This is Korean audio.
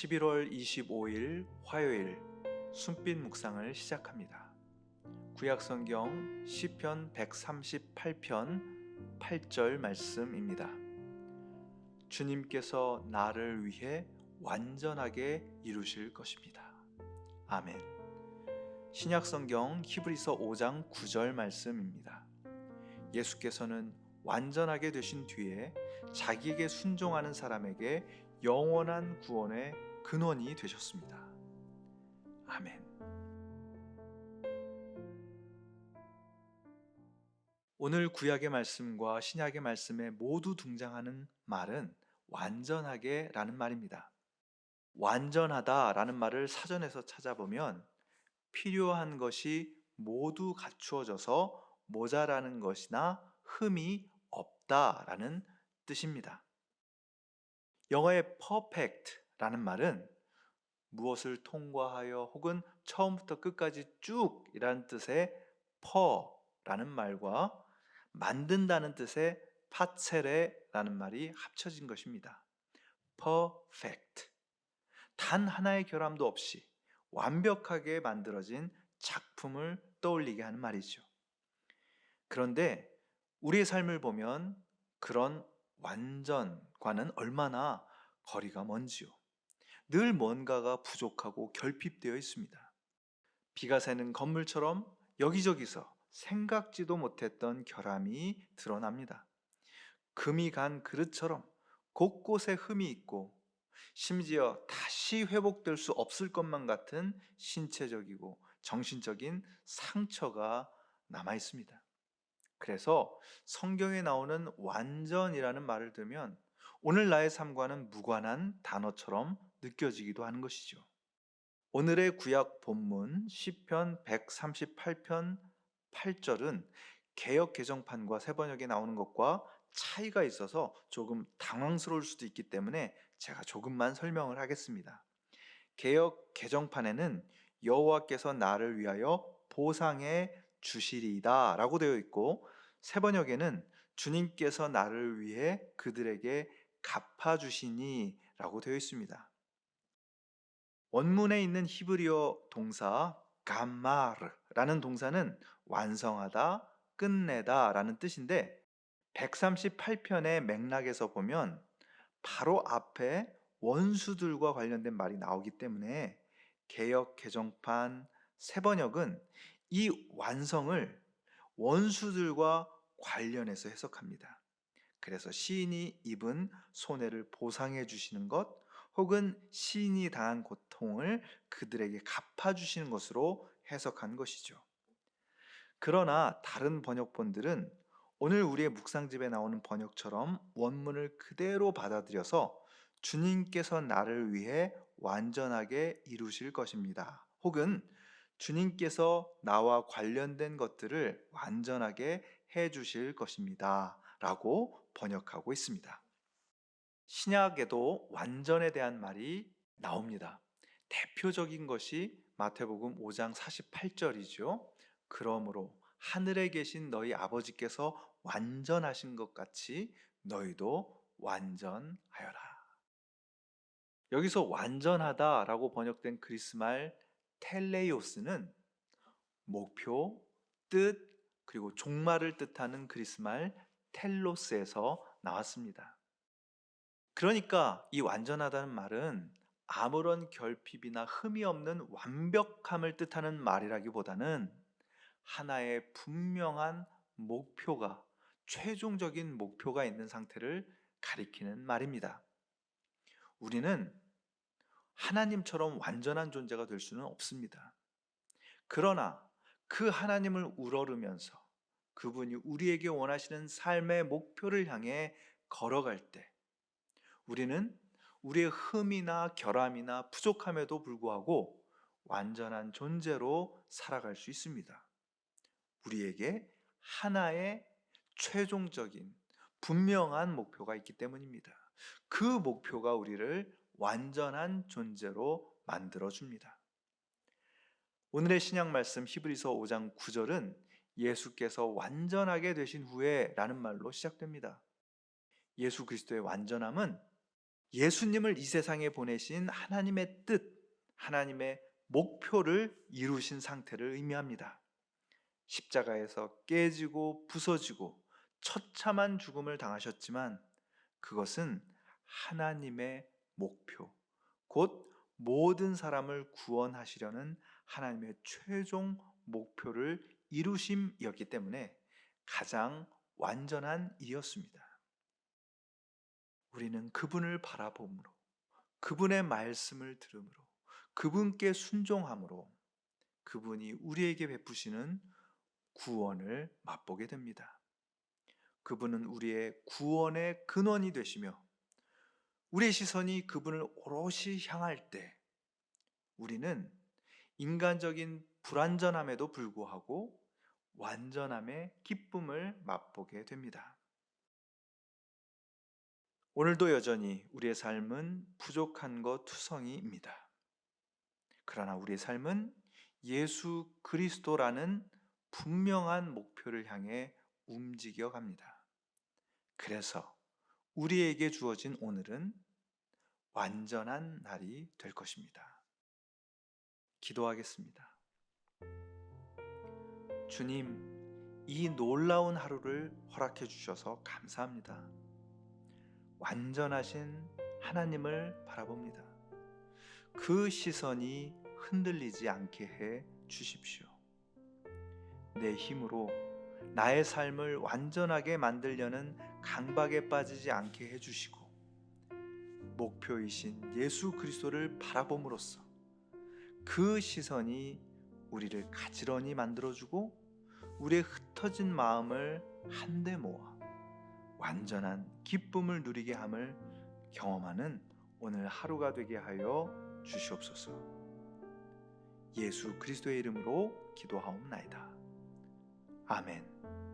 11월 25일 화요일 순빛 묵상을 시작합니다. 구약 성경 시편 138편 8절 말씀입니다. 주님께서 나를 위해 완전하게 이루실 것입니다. 아멘. 신약 성경 히브리서 5장 9절 말씀입니다. 예수께서는 완전하게 되신 뒤에 자기에게 순종하는 사람에게 영원한 구원의 근원이 되셨습니다. 아멘. 오늘 구약의 말씀과 신약의 말씀에 모두 등장하는 말은 완전하게 라는 말입니다. 완전하다 라는 말을 사전에서 찾아보면 필요한 것이 모두 갖추어져서 모자라는 것이나 흠이 없다 라는 뜻입니다. 영어의 perfect 라는 말은 무엇을 통과하여 혹은 처음부터 끝까지 쭉 이라는 뜻의 per라는 말과 만든다는 뜻의 파체레 라는 말이 합쳐진 것입니다. perfect. 단 하나의 결함도 없이 완벽하게 만들어진 작품을 떠올리게 하는 말이죠. 그런데 우리의 삶을 보면 그런 완전과는 얼마나 거리가 먼지요. 늘 뭔가가 부족하고 결핍되어 있습니다. 비가 새는 건물처럼 여기저기서 생각지도 못했던 결함이 드러납니다. 금이 간 그릇처럼 곳곳에 흠이 있고 심지어 다시 회복될 수 없을 것만 같은 신체적이고 정신적인 상처가 남아 있습니다. 그래서 성경에 나오는 완전이라는 말을 들으면 오늘 나의 삶과는 무관한 단어처럼 느껴지기도 하는 것이죠. 오늘의 구약 본문 시편 138편 8절은 개역 개정판과 새 번역에 나오는 것과 차이가 있어서 조금 당황스러울 수도 있기 때문에 제가 조금만 설명을 하겠습니다. 개역 개정판에는 여호와께서 나를 위하여 보상해 주시리이다라고 되어 있고 새 번역에는 주님께서 나를 위해 그들에게 갚아 주시니라고 되어 있습니다. 원문에 있는 히브리어 동사 감마르라는 동사는 완성하다, 끝내다 라는 뜻인데 138편의 맥락에서 보면 바로 앞에 원수들과 관련된 말이 나오기 때문에 개역 개정판 새 번역은 이 완성을 원수들과 관련해서 해석합니다. 그래서 시인이 입은 손해를 보상해 주시는 것 혹은 시인이 당한 고통을 그들에게 갚아 주시는 것으로 해석한 것이죠. 그러나 다른 번역본들은 오늘 우리의 묵상집에 나오는 번역처럼 원문을 그대로 받아들여서 주님께서 나를 위해 완전하게 이루실 것입니다. 혹은 주님께서 나와 관련된 것들을 완전하게 해 주실 것입니다. 라고 번역하고 있습니다. 신약에도 완전에 대한 말이 나옵니다. 대표적인 것이 마태복음 5장 48절이죠. 그러므로 하늘에 계신 너희 아버지께서 완전하신 것 같이 너희도 완전하여라. 여기서 완전하다라고 번역된 그리스 말 텔레이오스는 목표, 뜻, 그리고 종말을 뜻하는 그리스 말 텔로스에서 나왔습니다. 그러니까 이 완전하다는 말은 아무런 결핍이나 흠이 없는 완벽함을 뜻하는 말이라기보다는 하나의 분명한 목표가 최종적인 목표가 있는 상태를 가리키는 말입니다. 우리는 하나님처럼 완전한 존재가 될 수는 없습니다. 그러나 그 하나님을 우러르면서 그분이 우리에게 원하시는 삶의 목표를 향해 걸어갈 때 우리는 우리의 흠이나 결함이나 부족함에도 불구하고 완전한 존재로 살아갈 수 있습니다. 우리에게 하나의 최종적인 분명한 목표가 있기 때문입니다. 그 목표가 우리를 완전한 존재로 만들어 줍니다. 오늘의 신약 말씀 히브리서 5장 9절은 예수께서 완전하게 되신 후에 라는 말로 시작됩니다. 예수 그리스도의 완전함은 예수님을 이 세상에 보내신 하나님의 뜻, 하나님의 목표를 이루신 상태를 의미합니다. 십자가에서 깨지고 부서지고 처참한 죽음을 당하셨지만 그것은 하나님의 목표, 곧 모든 사람을 구원하시려는 하나님의 최종 목표를 이루심이었기 때문에 가장 완전한 일이었습니다. 우리는 그분을 바라봄으로, 그분의 말씀을 들음으로, 그분께 순종함으로 그분이 우리에게 베푸시는 구원을 맛보게 됩니다. 그분은 우리의 구원의 근원이 되시며 우리의 시선이 그분을 오롯이 향할 때 우리는 인간적인 불완전함에도 불구하고 완전함의 기쁨을 맛보게 됩니다. 오늘도 여전히 우리의 삶은 부족한 것 투성이입니다. 그러나 우리의 삶은 예수 그리스도라는 분명한 목표를 향해 움직여 갑니다. 그래서 우리에게 주어진 오늘은 완전한 날이 될 것입니다. 기도하겠습니다. 주님, 이 놀라운 하루를 허락해 주셔서 감사합니다. 완전하신 하나님을 바라봅니다. 그 시선이 흔들리지 않게 해 주십시오. 내 힘으로 나의 삶을 완전하게 만들려는 강박에 빠지지 않게 해 주시고 목표이신 예수 그리스도를 바라봄으로써 그 시선이 우리를 가지런히 만들어 주고 우리의 흩어진 마음을 한데 모아 완전한 기쁨을 누리게 함을 경험하는 오늘 하루가 되게 하여 주시옵소서. 예수 그리스도의 이름으로 기도하옵나이다. 아멘.